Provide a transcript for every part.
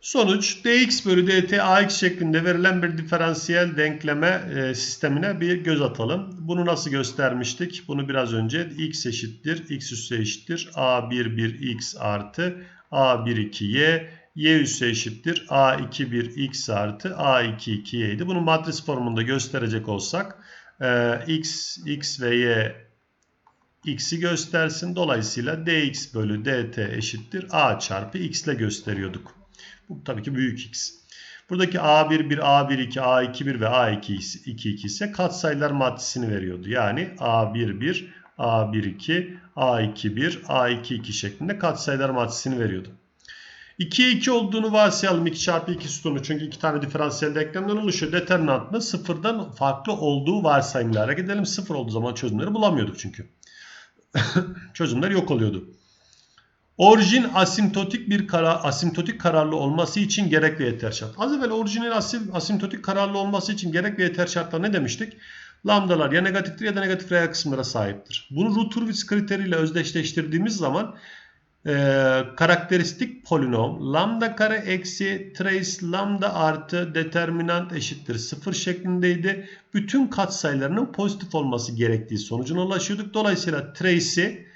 Sonuç dx bölü dt ax şeklinde verilen bir diferansiyel denkleme e, sistemine bir göz atalım. Bunu nasıl göstermiştik? Bunu biraz önce x eşittir, x üssü eşittir, a11x artı a12y, y üssü eşittir, a21x artı a22y idi. Bunu matris formunda gösterecek olsak e, x, x ve y x'i göstersin. Dolayısıyla dx bölü dt eşittir a çarpı x ile gösteriyorduk. Bu tabii ki büyük x. Buradaki A1, 1, A1, 2, A2, 1 ve A2, 2, 2 ise katsayılar matrisini veriyordu. Yani A1, 1, A1, 2, A2, 1, A2, 2 şeklinde katsayılar matrisini veriyordu. 2'ye 2 olduğunu varsayalım 2 çarpı 2 sütunu. Çünkü iki tane diferansiyel denklemden oluşuyor. Determinantında sıfırdan farklı olduğu varsayımla hareket edelim. Sıfır olduğu zaman çözümleri bulamıyorduk çünkü. Çözümler yok oluyordu. Orijin asimptotik bir karar, asimptotik kararlı olması için gerek ve yeter şart. Az evvel orijinin asim, asimptotik kararlı olması için gerek ve yeter şartlar ne demiştik? Lambdalar ya negatiftir ya da negatif reel kısımlara sahiptir. Bunu Ruturwitz kriteriyle özdeşleştirdiğimiz zaman e, karakteristik polinom lambda kare eksi trace lambda artı determinant eşittir 0 şeklindeydi. Bütün katsayılarının pozitif olması gerektiği sonucuna ulaşıyorduk. Dolayısıyla trace'i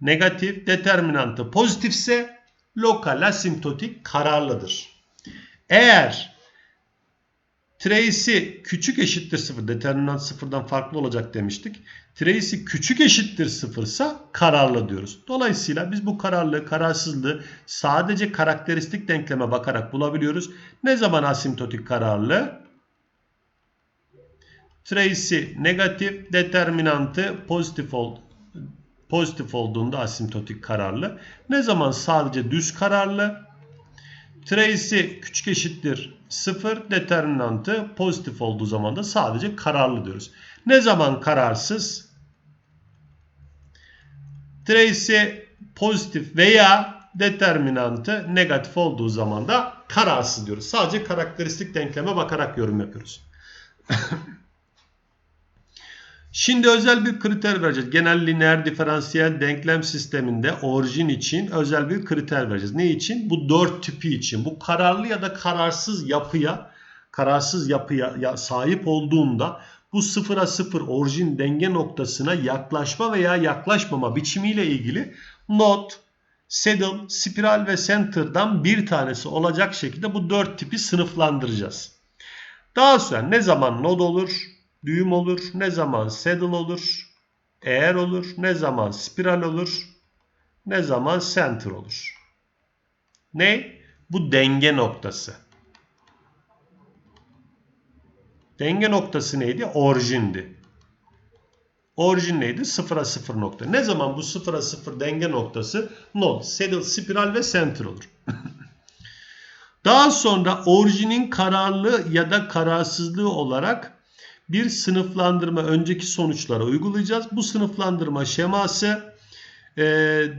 negatif determinantı pozitifse lokal asimptotik kararlıdır. Eğer trace'i küçük eşittir 0 determinant sıfırdan farklı olacak demiştik. Trace'i küçük eşittir sıfırsa kararlı diyoruz. Dolayısıyla biz bu kararlı kararsızlığı sadece karakteristik denkleme bakarak bulabiliyoruz. Ne zaman asimptotik kararlı? Trace'i negatif determinantı pozitif oldu pozitif olduğunda asimptotik kararlı. Ne zaman sadece düz kararlı? Trace'i küçük eşittir 0 determinantı pozitif olduğu zaman da sadece kararlı diyoruz. Ne zaman kararsız? Trace'i pozitif veya determinantı negatif olduğu zaman da kararsız diyoruz. Sadece karakteristik denkleme bakarak yorum yapıyoruz. Şimdi özel bir kriter vereceğiz. Genel lineer diferansiyel denklem sisteminde orijin için özel bir kriter vereceğiz. Ne için? Bu dört tipi için. Bu kararlı ya da kararsız yapıya kararsız yapıya sahip olduğunda bu sıfıra sıfır orijin denge noktasına yaklaşma veya yaklaşmama biçimiyle ilgili not, saddle, spiral ve center'dan bir tanesi olacak şekilde bu dört tipi sınıflandıracağız. Daha sonra ne zaman node olur, düğüm olur, ne zaman saddle olur, eğer olur, ne zaman spiral olur, ne zaman center olur. Ne? Bu denge noktası. Denge noktası neydi? Orijindi. Orijin neydi? Sıfıra sıfır nokta. Ne zaman bu sıfıra sıfır denge noktası? Node, saddle, spiral ve center olur. Daha sonra orijinin kararlı ya da kararsızlığı olarak bir sınıflandırma önceki sonuçlara uygulayacağız. Bu sınıflandırma şeması e,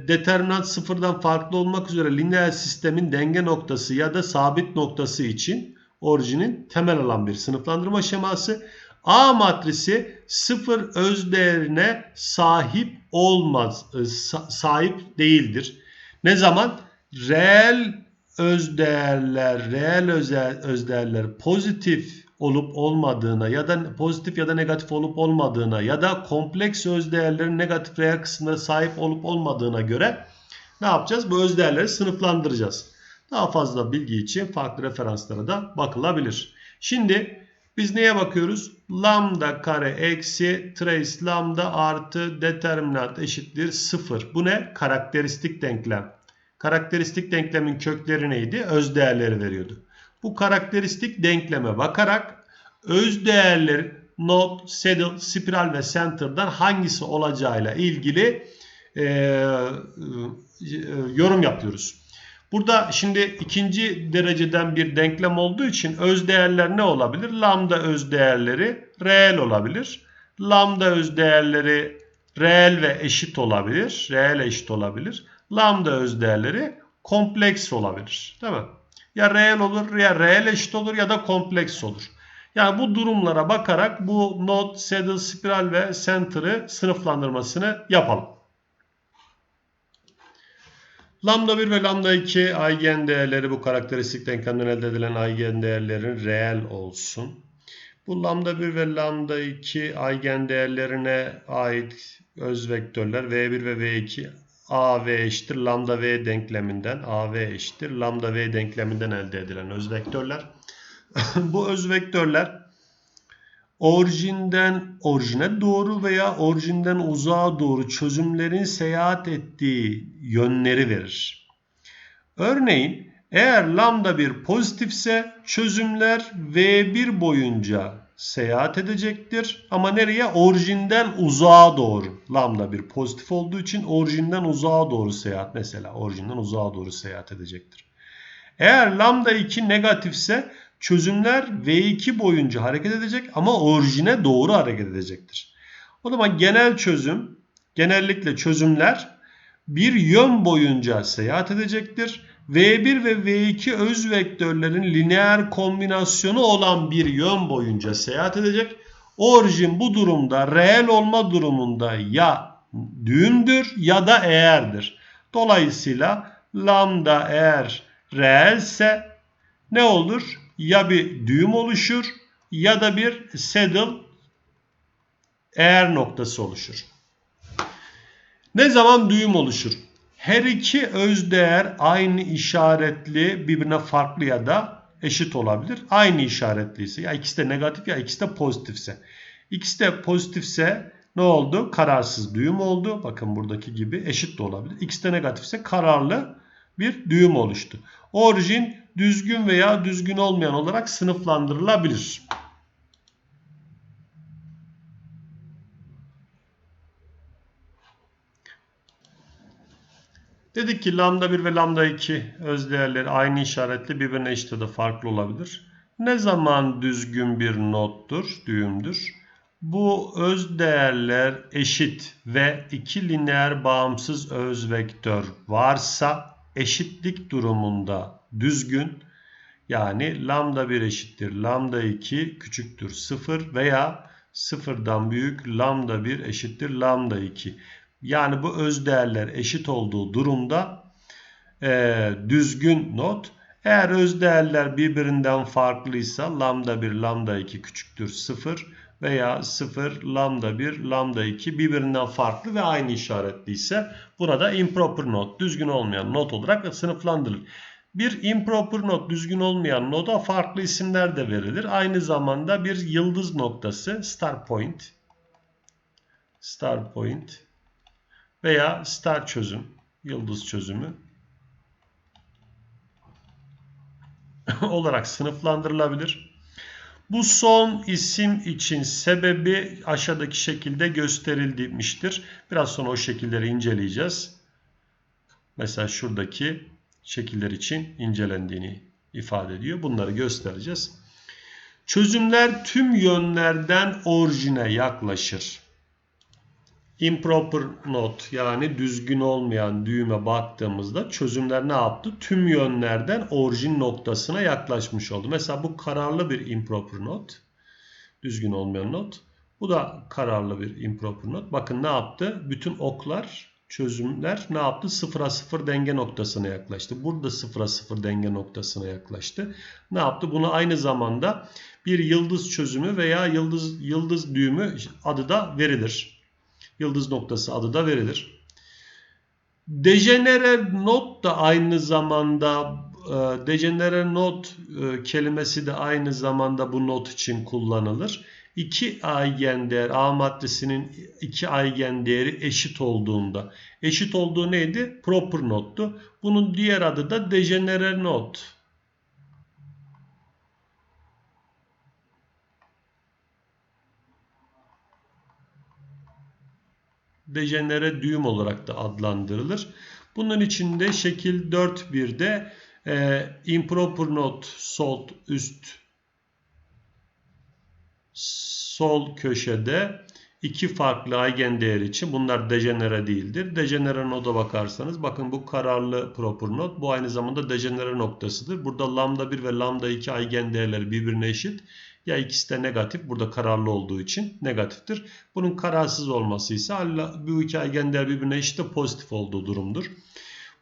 determinant sıfırdan farklı olmak üzere lineer sistemin denge noktası ya da sabit noktası için orijinin temel alan bir sınıflandırma şeması. A matrisi sıfır öz değerine sahip olmaz, e, sahip değildir. Ne zaman? Reel öz değerler, reel öz değerler pozitif olup olmadığına ya da pozitif ya da negatif olup olmadığına ya da kompleks özdeğerlerin negatif reel kısmına sahip olup olmadığına göre ne yapacağız? Bu özdeğerleri sınıflandıracağız. Daha fazla bilgi için farklı referanslara da bakılabilir. Şimdi biz neye bakıyoruz? Lambda kare eksi trace lambda artı determinant eşittir 0. Bu ne? Karakteristik denklem. Karakteristik denklemin kökleri neydi? Öz değerleri veriyordu. Bu karakteristik denkleme bakarak öz değerler not, saddle, spiral ve center'dan hangisi olacağıyla ilgili e, e, yorum yapıyoruz. Burada şimdi ikinci dereceden bir denklem olduğu için öz değerler ne olabilir? Lambda öz değerleri reel olabilir. Lambda öz değerleri reel ve eşit olabilir. Reel eşit olabilir. Lambda öz değerleri kompleks olabilir. Değil mi? Ya reel olur ya reel eşit olur ya da kompleks olur. Yani bu durumlara bakarak bu node, saddle, spiral ve center'ı sınıflandırmasını yapalım. Lambda 1 ve lambda 2 eigen değerleri bu karakteristik denklemden elde edilen eigen değerlerin reel olsun. Bu lambda 1 ve lambda 2 eigen değerlerine ait öz vektörler v1 ve v2 a v eşittir lambda v denkleminden a v eşittir lambda v denkleminden elde edilen öz vektörler. bu öz vektörler orijinden orijine doğru veya orijinden uzağa doğru çözümlerin seyahat ettiği yönleri verir. Örneğin eğer lambda bir pozitifse çözümler v1 boyunca seyahat edecektir. Ama nereye? Orijinden uzağa doğru. Lambda bir pozitif olduğu için orijinden uzağa doğru seyahat. Mesela orijinden uzağa doğru seyahat edecektir. Eğer lambda 2 negatifse çözümler V2 boyunca hareket edecek ama orijine doğru hareket edecektir. O zaman genel çözüm, genellikle çözümler bir yön boyunca seyahat edecektir. V1 ve V2 öz vektörlerin lineer kombinasyonu olan bir yön boyunca seyahat edecek. Orijin bu durumda reel olma durumunda ya düğümdür ya da eğerdir. Dolayısıyla lambda eğer reelse ne olur? Ya bir düğüm oluşur ya da bir saddle eğer noktası oluşur. Ne zaman düğüm oluşur? Her iki özdeğer aynı işaretli birbirine farklı ya da eşit olabilir. Aynı işaretliyse ya ikisi de negatif ya ikisi de pozitifse. İkisi de pozitifse ne oldu? Kararsız düğüm oldu. Bakın buradaki gibi eşit de olabilir. İkisi de negatifse kararlı bir düğüm oluştu. Orijin düzgün veya düzgün olmayan olarak sınıflandırılabilir. Dedik ki lambda 1 ve lambda 2 öz değerleri aynı işaretli birbirine eşit ya da farklı olabilir. Ne zaman düzgün bir nottur, düğümdür? Bu öz değerler eşit ve iki lineer bağımsız öz vektör varsa eşitlik durumunda düzgün yani lambda 1 eşittir lambda 2 küçüktür 0 veya sıfırdan büyük lambda 1 eşittir lambda 2. Yani bu öz değerler eşit olduğu durumda e, düzgün not. Eğer öz değerler birbirinden farklıysa lambda 1 lambda 2 küçüktür 0 veya 0 lambda 1 lambda 2 birbirinden farklı ve aynı işaretliyse burada improper not düzgün olmayan not olarak sınıflandırılır. Bir improper not düzgün olmayan noda farklı isimler de verilir. Aynı zamanda bir yıldız noktası star point star point veya star çözüm, yıldız çözümü olarak sınıflandırılabilir. Bu son isim için sebebi aşağıdaki şekilde gösterilmiştir. Biraz sonra o şekilleri inceleyeceğiz. Mesela şuradaki şekiller için incelendiğini ifade ediyor. Bunları göstereceğiz. Çözümler tüm yönlerden orijine yaklaşır improper not yani düzgün olmayan düğüme baktığımızda çözümler ne yaptı? Tüm yönlerden orijin noktasına yaklaşmış oldu. Mesela bu kararlı bir improper not. Düzgün olmayan not. Bu da kararlı bir improper not. Bakın ne yaptı? Bütün oklar, çözümler ne yaptı? Sıfıra sıfır denge noktasına yaklaştı. Burada sıfıra sıfır denge noktasına yaklaştı. Ne yaptı? Bunu aynı zamanda bir yıldız çözümü veya yıldız yıldız düğümü adı da verilir yıldız noktası adı da verilir. Dejenere not da aynı zamanda e, dejenere not e, kelimesi de aynı zamanda bu not için kullanılır. İki eigen değer A maddesinin iki eigen değeri eşit olduğunda eşit olduğu neydi? Proper nottu. Bunun diğer adı da dejenere not. Dejenere düğüm olarak da adlandırılır. Bunun içinde şekil 4.1'de e, improper note sol üst sol köşede iki farklı eigen değer için bunlar dejenere değildir. Dejenere noda bakarsanız bakın bu kararlı proper not bu aynı zamanda dejenere noktasıdır. Burada lambda 1 ve lambda 2 eigen değerleri birbirine eşit. Ya ikisi de negatif. Burada kararlı olduğu için negatiftir. Bunun kararsız olması ise bu iki eigen değer birbirine eşit de pozitif olduğu durumdur.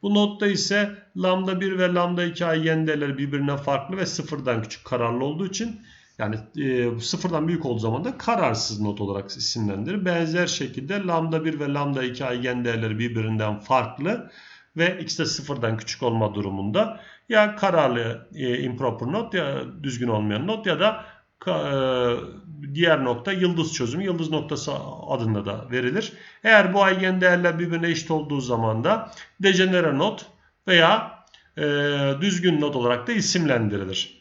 Bu notta ise lambda 1 ve lambda 2 aygen değerleri birbirine farklı ve sıfırdan küçük kararlı olduğu için yani e, sıfırdan büyük olduğu zaman da kararsız not olarak isimlendirir. Benzer şekilde lambda 1 ve lambda 2 aygen değerleri birbirinden farklı ve x de sıfırdan küçük olma durumunda ya kararlı e, improper not ya düzgün olmayan not ya da diğer nokta yıldız çözümü yıldız noktası adında da verilir. Eğer bu aygen değerler birbirine eşit olduğu zaman da dejenere not veya e, düzgün not olarak da isimlendirilir.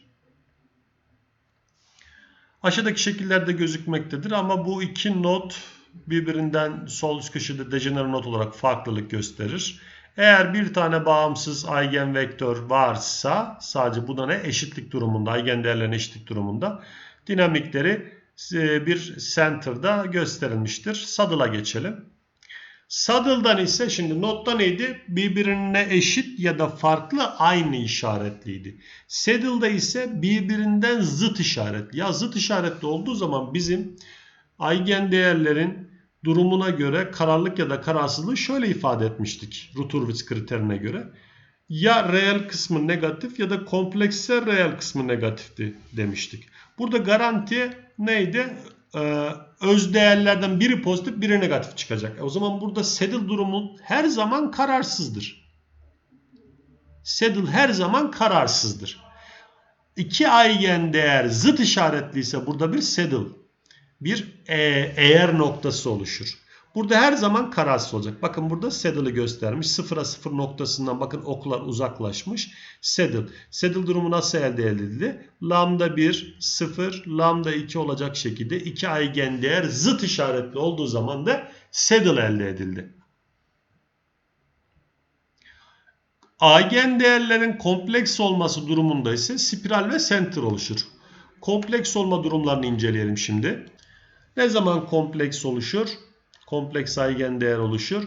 Aşağıdaki şekillerde gözükmektedir ama bu iki not birbirinden sol üst köşede dejenere not olarak farklılık gösterir. Eğer bir tane bağımsız eigen vektör varsa sadece bu da ne? Eşitlik durumunda, eigen değerlerin eşitlik durumunda dinamikleri e, bir center'da gösterilmiştir. Saddle'a geçelim. Saddle'dan ise şimdi notta neydi? Birbirine eşit ya da farklı aynı işaretliydi. Saddle'da ise birbirinden zıt işaretli. Ya zıt işaretli olduğu zaman bizim eigen değerlerin durumuna göre kararlılık ya da kararsızlığı şöyle ifade etmiştik. Ruturwitz kriterine göre. Ya reel kısmı negatif ya da kompleksse reel kısmı negatifti demiştik. Burada garanti neydi? Ee, öz değerlerden biri pozitif biri negatif çıkacak. E o zaman burada saddle durumu her zaman kararsızdır. Saddle her zaman kararsızdır. İki eigen değer zıt işaretliyse burada bir saddle bir e, eğer noktası oluşur. Burada her zaman kararsız olacak. Bakın burada saddle'ı göstermiş. Sıfıra sıfır noktasından bakın oklar uzaklaşmış. Saddle. Saddle durumu nasıl elde edildi? Lambda 1, 0, lambda 2 olacak şekilde iki aygen değer zıt işaretli olduğu zaman da saddle elde edildi. Aygen değerlerin kompleks olması durumunda ise spiral ve center oluşur. Kompleks olma durumlarını inceleyelim şimdi. Ne zaman kompleks oluşur? Kompleks aygen değer oluşur.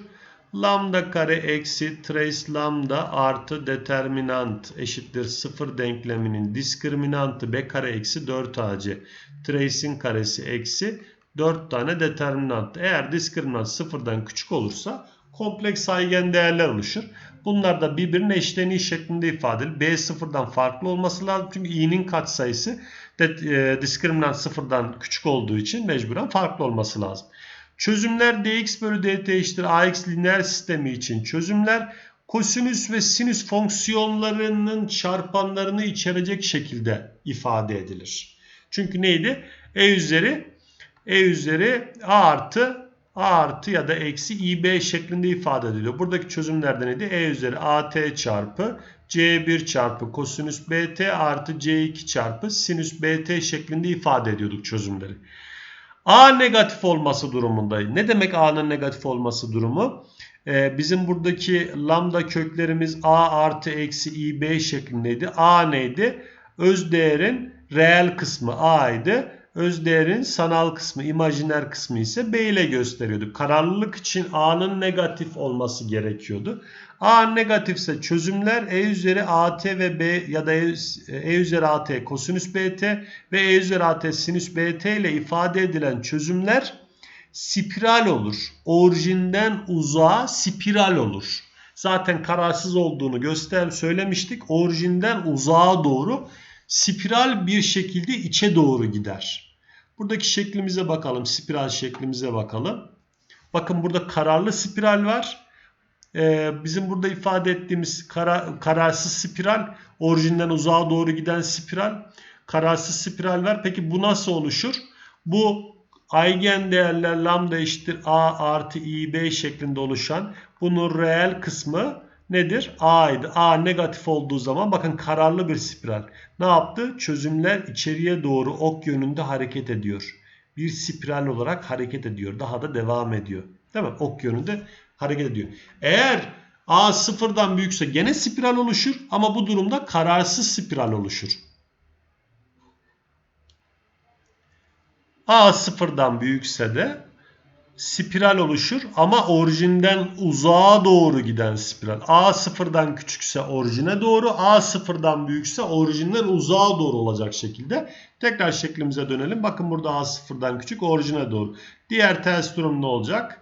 Lambda kare eksi trace lambda artı determinant eşittir 0 denkleminin diskriminantı b kare eksi 4ac. Trace'in karesi eksi 4 tane determinant. Eğer diskriminant sıfırdan küçük olursa kompleks aygen değerler oluşur. Bunlar da birbirinin eşleniği şeklinde ifade edilir. B sıfırdan farklı olması lazım. Çünkü i'nin katsayısı e, diskriminant sıfırdan küçük olduğu için mecburen farklı olması lazım. Çözümler dx bölü dt eşittir ax lineer sistemi için çözümler kosinüs ve sinüs fonksiyonlarının çarpanlarını içerecek şekilde ifade edilir. Çünkü neydi? E üzeri e üzeri a artı a artı ya da eksi ib şeklinde ifade ediliyor. Buradaki çözümlerden neydi? E üzeri at çarpı c1 çarpı kosinüs bt artı c2 çarpı sinüs bt şeklinde ifade ediyorduk çözümleri. A negatif olması durumunda. Ne demek A'nın negatif olması durumu? Ee, bizim buradaki lambda köklerimiz A artı eksi IB şeklindeydi. A neydi? Öz değerin reel kısmı A idi. Öz değerin sanal kısmı, imajiner kısmı ise B ile gösteriyorduk. Kararlılık için A'nın negatif olması gerekiyordu. A negatifse çözümler E üzeri AT ve B ya da E, e üzeri AT kosinüs BT ve E üzeri AT sinüs BT ile ifade edilen çözümler spiral olur. Orijinden uzağa spiral olur. Zaten kararsız olduğunu göster söylemiştik. Orijinden uzağa doğru spiral bir şekilde içe doğru gider. Buradaki şeklimize bakalım. Spiral şeklimize bakalım. Bakın burada kararlı spiral var e, bizim burada ifade ettiğimiz kara, kararsız spiral, orijinden uzağa doğru giden spiral, kararsız spiral var. Peki bu nasıl oluşur? Bu eigen değerler lambda eşittir a artı ib şeklinde oluşan bunun reel kısmı nedir? A idi. A negatif olduğu zaman bakın kararlı bir spiral. Ne yaptı? Çözümler içeriye doğru ok yönünde hareket ediyor. Bir spiral olarak hareket ediyor. Daha da devam ediyor. Değil mi? Ok yönünde hareket ediyor. Eğer A sıfırdan büyükse gene spiral oluşur ama bu durumda kararsız spiral oluşur. A sıfırdan büyükse de spiral oluşur ama orijinden uzağa doğru giden spiral. A sıfırdan küçükse orijine doğru, A sıfırdan büyükse orijinden uzağa doğru olacak şekilde. Tekrar şeklimize dönelim. Bakın burada A sıfırdan küçük orijine doğru. Diğer ters durum ne olacak?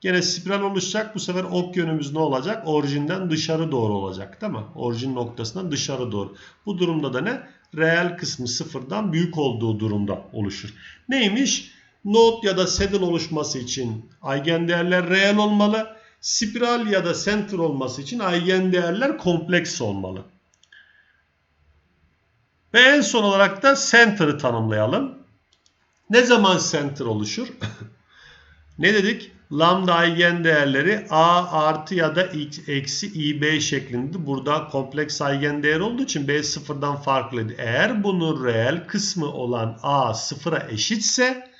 Gene spiral oluşacak. Bu sefer ok yönümüz ne olacak? Orijinden dışarı doğru olacak. Değil mi? Orijin noktasından dışarı doğru. Bu durumda da ne? Reel kısmı sıfırdan büyük olduğu durumda oluşur. Neymiş? Node ya da saddle oluşması için eigendeğerler reel olmalı. Spiral ya da center olması için eigendeğerler kompleks olmalı. Ve en son olarak da center'ı tanımlayalım. Ne zaman center oluşur? ne dedik? Lambda eigen değerleri a artı ya da eksi ib şeklinde. Burada kompleks eigen değer olduğu için b sıfırdan farklıydı. Eğer bunun reel kısmı olan a sıfıra eşitse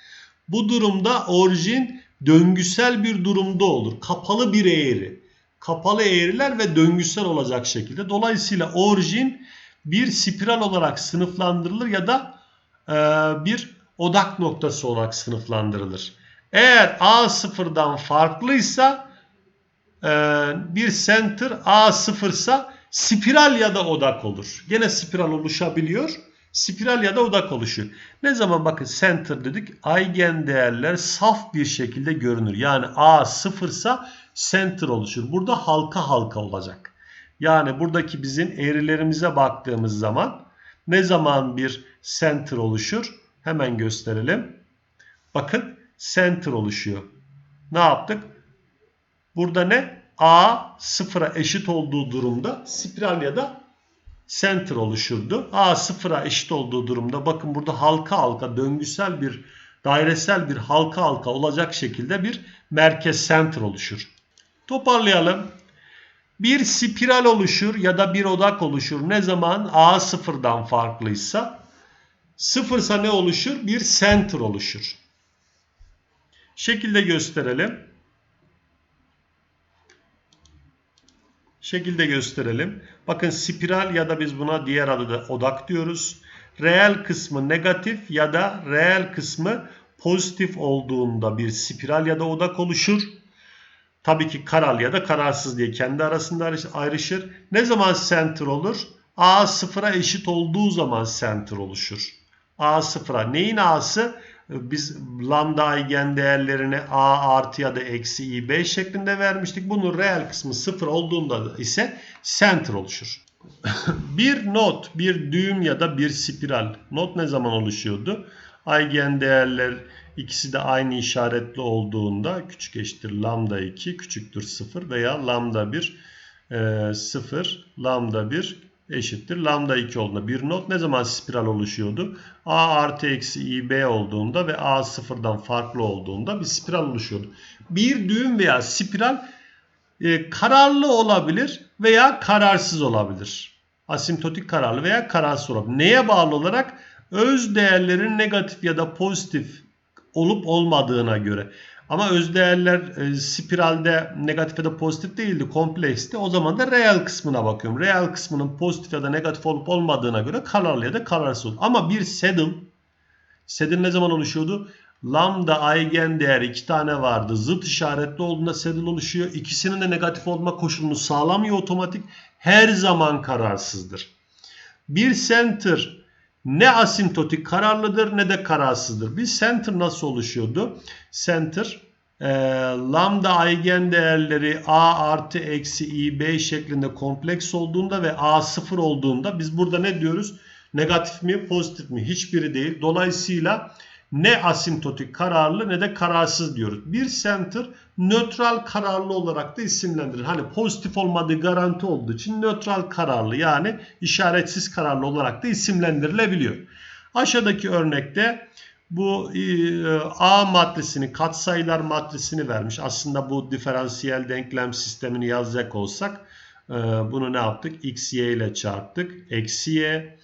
bu durumda orijin döngüsel bir durumda olur. Kapalı bir eğri. Kapalı eğriler ve döngüsel olacak şekilde. Dolayısıyla orijin bir spiral olarak sınıflandırılır ya da e, bir odak noktası olarak sınıflandırılır. Eğer A sıfırdan farklıysa e, bir center A sıfırsa spiral ya da odak olur. Gene spiral oluşabiliyor. Spiral ya da odak oluşuyor. Ne zaman bakın center dedik eigen değerler saf bir şekilde görünür. Yani A sıfırsa center oluşur. Burada halka halka olacak. Yani buradaki bizim eğrilerimize baktığımız zaman ne zaman bir center oluşur? Hemen gösterelim. Bakın center oluşuyor. Ne yaptık? Burada ne? A sıfıra eşit olduğu durumda spiral ya da center oluşurdu. A sıfıra eşit olduğu durumda bakın burada halka halka döngüsel bir dairesel bir halka halka olacak şekilde bir merkez center oluşur. Toparlayalım. Bir spiral oluşur ya da bir odak oluşur. Ne zaman A sıfırdan farklıysa sıfırsa ne oluşur? Bir center oluşur. Şekilde gösterelim. Şekilde gösterelim. Bakın spiral ya da biz buna diğer adı da odak diyoruz. Reel kısmı negatif ya da reel kısmı pozitif olduğunda bir spiral ya da odak oluşur. Tabii ki karal ya da kararsız diye kendi arasında ayrışır. Ne zaman center olur? A sıfıra eşit olduğu zaman center oluşur. A sıfıra. Neyin A'sı? Biz lambda eigen değerlerini A artı ya da eksi i b şeklinde vermiştik. Bunun reel kısmı sıfır olduğunda ise center oluşur. bir not, bir düğüm ya da bir spiral. Not ne zaman oluşuyordu? Eigen değerler ikisi de aynı işaretli olduğunda küçük eşittir lambda 2 küçüktür 0 veya lambda 1 e, 0 lambda 1 eşittir. Lambda 2 olduğunda bir not ne zaman spiral oluşuyordu? A artı eksi IB olduğunda ve A sıfırdan farklı olduğunda bir spiral oluşuyordu. Bir düğüm veya spiral e, kararlı olabilir veya kararsız olabilir. Asimptotik kararlı veya kararsız olabilir. Neye bağlı olarak? Öz değerlerin negatif ya da pozitif olup olmadığına göre. Ama özdeğerler e, spiralde negatif ya da pozitif değildi, kompleksti. O zaman da reel kısmına bakıyorum. Reel kısmının pozitif ya da negatif olup olmadığına göre kararlı ya da kararsız. Ama bir saddle, saddle ne zaman oluşuyordu? Lambda eigen değer iki tane vardı. Zıt işaretli olduğunda saddle oluşuyor. İkisinin de negatif olma koşulunu sağlamıyor otomatik. Her zaman kararsızdır. Bir center ne asimptotik kararlıdır ne de kararsızdır. Bir center nasıl oluşuyordu? Center e, lambda eigen değerleri a artı eksi i b şeklinde kompleks olduğunda ve a sıfır olduğunda biz burada ne diyoruz? Negatif mi pozitif mi? Hiçbiri değil. Dolayısıyla ne asimptotik kararlı ne de kararsız diyoruz. Bir center nötral kararlı olarak da isimlendirilir. Hani pozitif olmadığı garanti olduğu için nötral kararlı yani işaretsiz kararlı olarak da isimlendirilebiliyor. Aşağıdaki örnekte bu e, A matrisini katsayılar matrisini vermiş. Aslında bu diferansiyel denklem sistemini yazacak olsak e, bunu ne yaptık? X, Y ile çarptık. Eksi Y,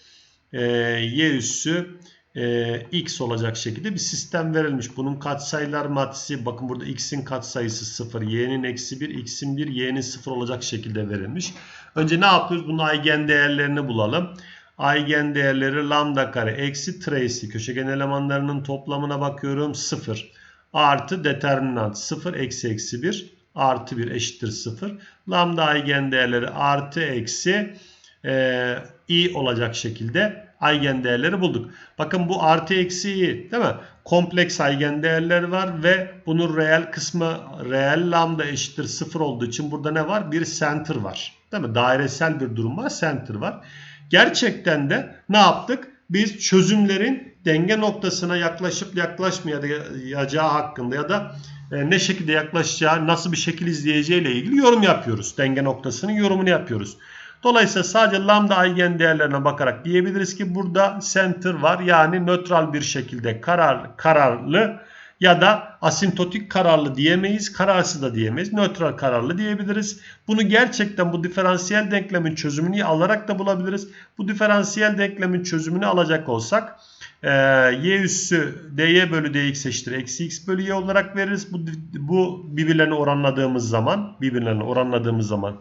e, Y üssü e, x olacak şekilde bir sistem verilmiş. Bunun katsayılar matrisi bakın burada x'in katsayısı 0, y'nin eksi 1, x'in 1, y'nin 0 olacak şekilde verilmiş. Önce ne yapıyoruz? Bunun eigen değerlerini bulalım. Eigen değerleri lambda kare eksi tracy köşegen elemanlarının toplamına bakıyorum 0 artı determinant 0 eksi eksi 1 artı 1 eşittir 0. Lambda eigen değerleri artı eksi e, i olacak şekilde aygen değerleri bulduk. Bakın bu artı eksiği değil mi? Kompleks aygen değerleri var ve bunun reel kısmı reel lambda eşittir 0 olduğu için burada ne var? Bir center var. Değil mi? Dairesel bir durum var. Center var. Gerçekten de ne yaptık? Biz çözümlerin denge noktasına yaklaşıp yaklaşmayacağı hakkında ya da e, ne şekilde yaklaşacağı, nasıl bir şekil izleyeceği ile ilgili yorum yapıyoruz. Denge noktasının yorumunu yapıyoruz. Dolayısıyla sadece lambda aygen değerlerine bakarak diyebiliriz ki burada center var. Yani nötral bir şekilde karar, kararlı ya da asintotik kararlı diyemeyiz. Kararsız da diyemeyiz. Nötral kararlı diyebiliriz. Bunu gerçekten bu diferansiyel denklemin çözümünü alarak da bulabiliriz. Bu diferansiyel denklemin çözümünü alacak olsak e, y üssü dy bölü dx eşittir eksi x bölü y olarak veririz. Bu, bu birbirlerine oranladığımız zaman birbirlerine oranladığımız zaman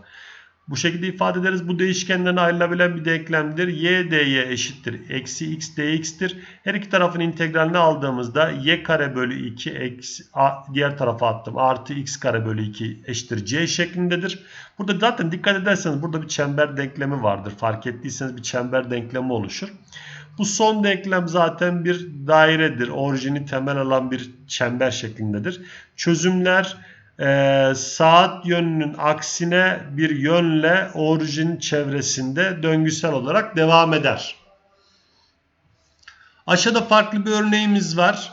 bu şekilde ifade ederiz. Bu değişkenden ayrılabilen bir denklemdir. y dy eşittir. Eksi x dx'tir. Her iki tarafın integralini aldığımızda y kare bölü 2 eksi, a, diğer tarafa attım. Artı x kare bölü 2 eşittir c şeklindedir. Burada zaten dikkat ederseniz burada bir çember denklemi vardır. Fark ettiyseniz bir çember denklemi oluşur. Bu son denklem zaten bir dairedir. Orijini temel alan bir çember şeklindedir. Çözümler e, saat yönünün aksine bir yönle orijin çevresinde döngüsel olarak devam eder. Aşağıda farklı bir örneğimiz var.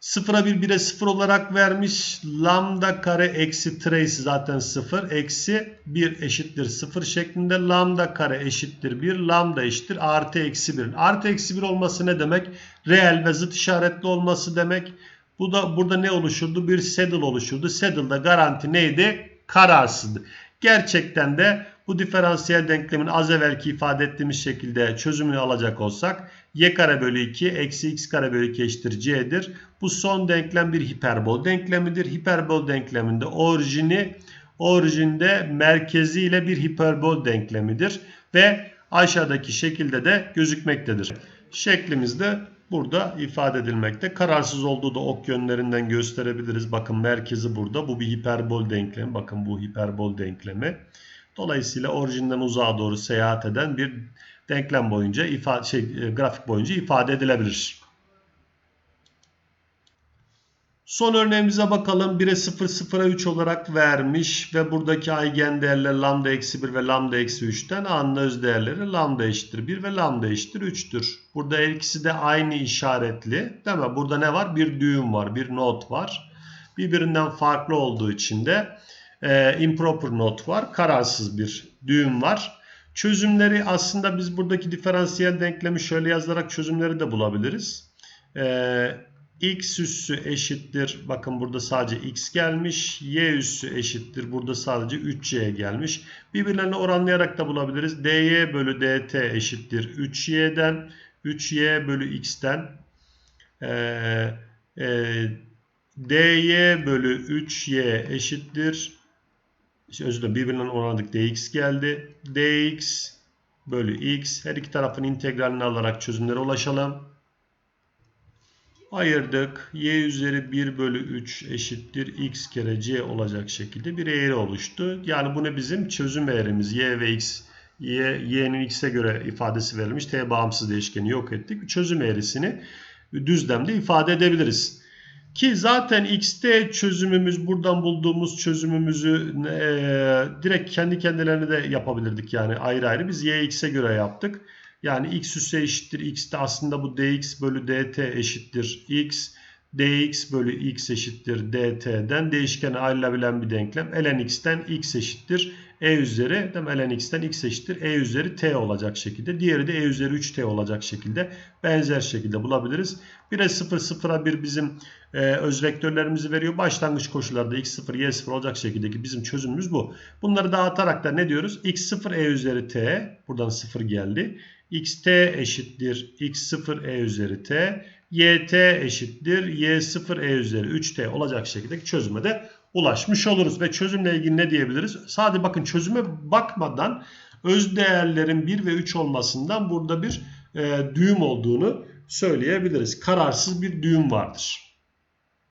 0'a 1, 1'e 0 olarak vermiş. Lambda kare eksi trace zaten 0. Eksi 1 eşittir 0 şeklinde. Lambda kare eşittir 1. Lambda eşittir artı eksi 1. Artı eksi 1 olması ne demek? Reel ve zıt işaretli olması demek. Bu da burada ne oluşurdu? Bir saddle oluşurdu. Saddle'da garanti neydi? Kararsızdı. Gerçekten de bu diferansiyel denklemin az evvelki ifade ettiğimiz şekilde çözümünü alacak olsak y kare bölü 2 eksi x kare bölü 2 eşittir c'dir. Bu son denklem bir hiperbol denklemidir. Hiperbol denkleminde orijini orijinde merkezi ile bir hiperbol denklemidir. Ve aşağıdaki şekilde de gözükmektedir. Şeklimizde burada ifade edilmekte. Kararsız olduğu da ok yönlerinden gösterebiliriz. Bakın merkezi burada. Bu bir hiperbol denklemi. Bakın bu hiperbol denklemi. Dolayısıyla orijinden uzağa doğru seyahat eden bir denklem boyunca ifade şey e, grafik boyunca ifade edilebilir. Son örneğimize bakalım. 1'e 0, 0'a 3 olarak vermiş ve buradaki aygen değerler lambda eksi 1 ve lambda eksi 3'ten a'nın öz değerleri lambda eşittir 1 ve lambda eşittir 3'tür. Burada her ikisi de aynı işaretli. Değil mi? Burada ne var? Bir düğüm var, bir not var. Birbirinden farklı olduğu için de e, improper not var. Kararsız bir düğüm var. Çözümleri aslında biz buradaki diferansiyel denklemi şöyle yazarak çözümleri de bulabiliriz. E, x üssü eşittir. Bakın burada sadece x gelmiş. Y üssü eşittir. Burada sadece 3y gelmiş. Birbirlerine oranlayarak da bulabiliriz. dy bölü dt eşittir 3y'den. 3y bölü x'ten. Ee, e, dy bölü 3y eşittir. İşte özür dilerim birbirinden oranladık. dx geldi. dx bölü x. Her iki tarafın integralini alarak çözümlere ulaşalım ayırdık. Y üzeri 1 bölü 3 eşittir x kere c olacak şekilde bir eğri oluştu. Yani bu ne bizim çözüm eğrimiz. Y ve x y, y'nin x'e göre ifadesi verilmiş. T bağımsız değişkeni yok ettik. Çözüm eğrisini düzlemde ifade edebiliriz. Ki zaten x'te çözümümüz buradan bulduğumuz çözümümüzü e, direkt kendi kendilerine de yapabilirdik yani ayrı ayrı. Biz y x'e göre yaptık. Yani x üsse eşittir x de aslında bu dx bölü dt eşittir x. dx bölü x eşittir dt'den değişkene ayrılabilen bir denklem. ln x'ten x eşittir e üzeri değil ln x'ten x eşittir e üzeri t olacak şekilde. Diğeri de e üzeri 3t olacak şekilde benzer şekilde bulabiliriz. 1'e 0 0'a 1 bizim e, öz vektörlerimizi veriyor. Başlangıç koşullarda x0 y0 olacak şekildeki bizim çözümümüz bu. Bunları dağıtarak da ne diyoruz? x0 e üzeri t buradan 0 geldi xt eşittir x0 e üzeri t, yt eşittir y0 e üzeri 3t olacak şekilde çözüme de ulaşmış oluruz. Ve çözümle ilgili ne diyebiliriz? Sadece bakın çözüme bakmadan öz değerlerin 1 ve 3 olmasından burada bir e, düğüm olduğunu söyleyebiliriz. Kararsız bir düğüm vardır.